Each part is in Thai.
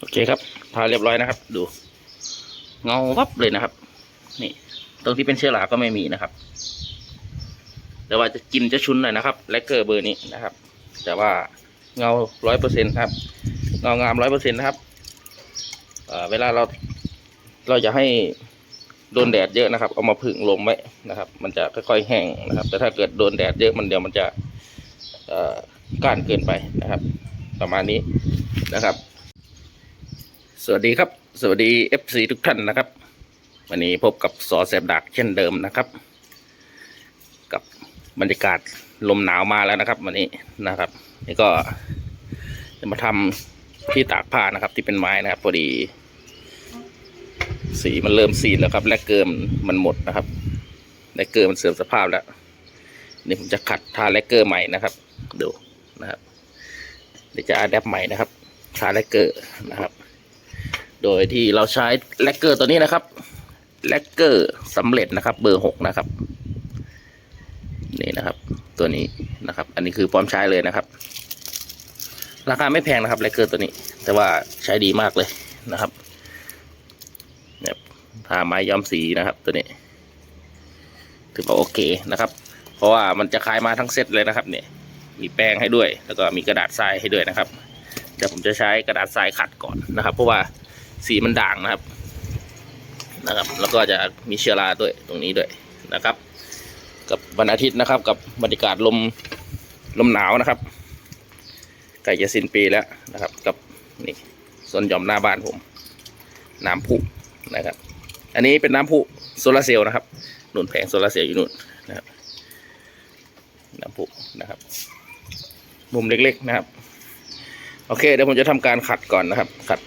โอเคครับทาเรียบร้อยนะครับ ดู เงาวับเลยนะครับ นี่ ตรงที่เป็นเชื้อราก็ไม่มีนะครับ แต่ว่าจะกินจะชุนหน่อยนะครับแลกเกอร์เบอร์นี้นะครับ แต่ว่าเงาร้อยเปอร์เซ็นครับ เงางามร้อยเปอร์เซ็นนะครับเเวลาเราเราจะให้โดนแดดเยอะนะครับ เอามาผึ่งลมไว้นะครับ มันจะค่อยๆแห้งนะครับ แต่ถ้าเกิดโดนแดดเยอะมันเดี๋ยวมันจะก้านเกินไปนะครับ ประมาณนี้นะครับ สวัสดีครับ สวัสดี FC ทุกท่านนะครับ วันนี้พบกับสอแสบดักเช่นเดิมนะครับ กับบรรยากาศลมหนาวมาแล้วนะครับ วันนี้นะครับนี่ก็จะมาทำที่ตากผ้านะครับ ที่เป็นไม้นะครับพอดี สีมันเริ่มสีดแล้วครับ และเกิมมันหมดนะครับและเกอร์มันเสื่อมสภาพแล้วนี่ผมจะขัดทาและเกอร์ใหม่นะครับ ดูนะครับเดี๋ยวจะอัดแอปใหม่นะครับทาและเกอร์นะครับ โดยที่เราใช้แลกเกอร์ตัวนี้นะครับแลกเกอร์สำเร็จนะครับ เบอร์หกนะครับ นี่นะครับ ตัวนี้นะครับ อันนี้คือพร้อมใช้เลยนะครับ ราคาไม่แพงนะครับแลกเกอร์ตัวนี้ แต่ว่าใช้ดีมากเลยนะครับเนี่ยทาไม้ย้อมสีนะครับ ตัวนี้ถือว่าโอเคนะครับ เพราะว่ามันจะขายมาทั้งเซตเลยนะครับ เนี่ย มีแป้งให้ด้วย แล้วก็มีกระดาษทรายให้ด้วยนะครับเดี๋ยวผมจะใช้กระดาษทรายขัดก่อนนะครับ เพราะว่า สีมันด่างนะครับ นะครับ แล้วก็จะมีเชื้อราด้วยตรงนี้ด้วยนะครับ กับวันอาทิตย์นะครับ กับบรรยากาศลมลมหนาวนะครับใกล้จะสิ้นปีแล้วนะครับ กับนี่สวนหย่อมหน้าบ้านผม น้ำพุนะครับ อันนี้เป็นน้ำพุโซลาร์เซลล์นะครับหนุนแผงโซลาร์เซลล์อยู่นู่นนะครับน้ำพุนะครับ มุมเล็กๆนะครับ โอเคเดี๋ยวผมจะทำการขัดก่อนนะครับ ขัด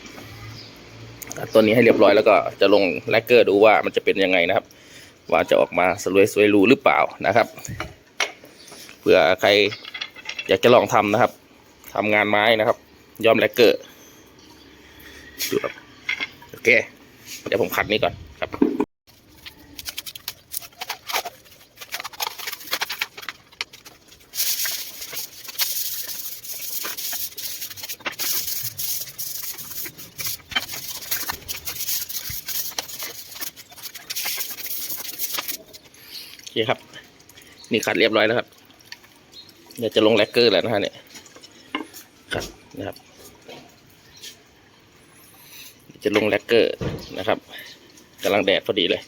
ตัวนี้ให้เรียบร้อยแล้วก็จะลงแลกเกอร์ดูว่ามันจะเป็นยังไงนะครับ ว่าจะออกมาสวยสวยรูหรือเปล่านะครับเผื่อใครอยากจะลองทำนะครับทำงานไม้นะครับ ย้อมแลกเกอร์ดูครับโอเค เดี๋ยวผมขัดนี้ก่อน เคครับ นี่ขัดเรียบร้อยแล้วครับ เดี๋ยวจะลงแลกเกอร์แล้วนะฮะเนี่ยครับนะครับ จะลงแลกเกอร์นะครับกำลังแดดพอดีเลย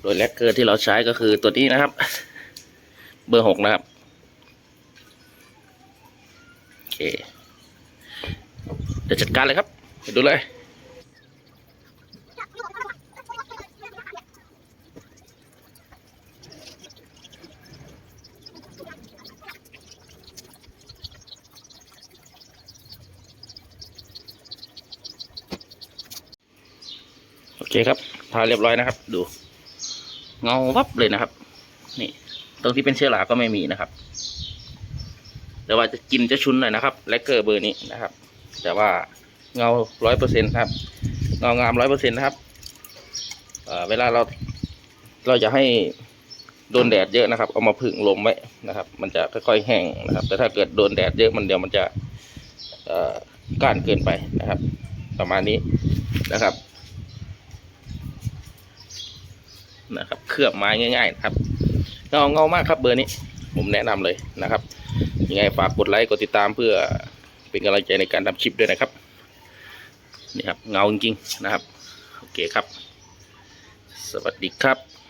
โดยแลกเกอร์ที่เราใช้ก็คือตัวนี้นะครับ เบอร์หกนะครับโอเคเดี๋ยวจัดการเลยครับไปดูเลย คครับทาเรียบร้อยนะครับ ดู เงาวับเลยนะครับ นี่ ตรงที่เป็นเชื้อราก็ไม่มีนะครับ แต่ว่าจะกินจะชุนหน่อยนะครับแลกเกอร์เบอร์นี้นะครับ แต่ว่าเงาร้อยเปอร์เซ็นครับ เงางามร้อยเปอร์เซ็นนะครับเเวลาเราเราจะให้โดนแดดเยอะนะครับ เอามาผึ่งลมไว้นะครับ มันจะค่อยๆแห้งนะครับ แต่ถ้าเกิดโดนแดดเยอะมันเดี๋ยวมันจะก้านเกินไปนะครับ ประมาณนี้นะครับ นะครับ เคลือบไม้ง่ายๆนะครับเงาเงามากครับเบอร์นี้ ผมแนะนำเลยนะครับยังไงฝากกดไลค์กดติดตามเพื่อเป็นกำลังใจในการทำคลิปด้วยนะครับนี่ครับเงาจริงๆนะครับ โอเคครับ สวัสดีครับ